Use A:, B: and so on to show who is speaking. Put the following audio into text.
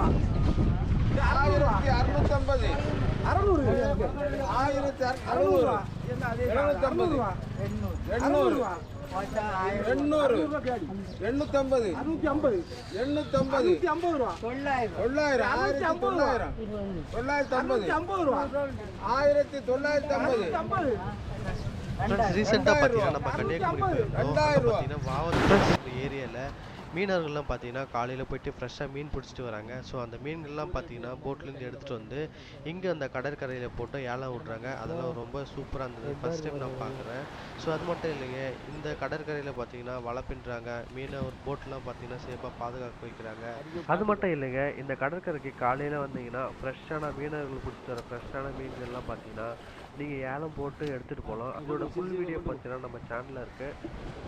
A: ரூபா ஆயிரத்தி அறுநூத்தி ஐம்பது
B: அறுநூறு. ஆயிரத்தி அறுநூறு. எழுநூத்தி ஐம்பது
A: எண்ணூறு.
B: எண்ணூறு. எண்ணூத்தி ஐம்பது. எண்ணூத்தி
A: தொள்ளாயிரம். ஆயிரத்தி தொள்ளாயிரம். தொள்ளாயிரத்தி ஐம்பது. ஆயிரத்தி தொள்ளாயிரத்தி ஐம்பது.
C: ரீசெண்டாக பார்த்தீங்கன்னா ஏரியாவில் மீனவர்கள்லாம் பார்த்தீங்கன்னா காலையில் போயிட்டு ஃப்ரெஷ்ஷாக மீன் பிடிச்சிட்டு வராங்க. ஸோ அந்த மீன்கள்லாம் பார்த்தீங்கன்னா போட்லேருந்து எடுத்துகிட்டு வந்து இங்கே அந்த கடற்கரையில் போட்டு ஏலம் விட்றாங்க. அதெல்லாம் ரொம்ப சூப்பராக இருந்தது. ஃபர்ஸ்ட் டைம் நான் பார்க்குறேன். ஸோ அது மட்டும் இல்லைங்க. இந்த கடற்கரையில் பார்த்தீங்கன்னா வலை பின்னுறாங்க. மீனவர் போட்லாம் பார்த்தீங்கன்னா சேஃபாக பாதுகாக்க வைக்கிறாங்க. அது மட்டும் இல்லைங்க. இந்த கடற்கரைக்கு காலையில் வந்தீங்கன்னா ஃப்ரெஷ்ஷான மீனவர்கள் பிடிச்சிட்டு வர ஃப்ரெஷ்ஷான மீன்கள்லாம் பார்த்தீங்கன்னா நீங்கள் ஏலம் போட்டு எடுத்துகிட்டு போகலாம். அதோட ஃபுல் வீடியோ பார்த்தீங்கன்னா நம்ம சேனலில் இருக்குது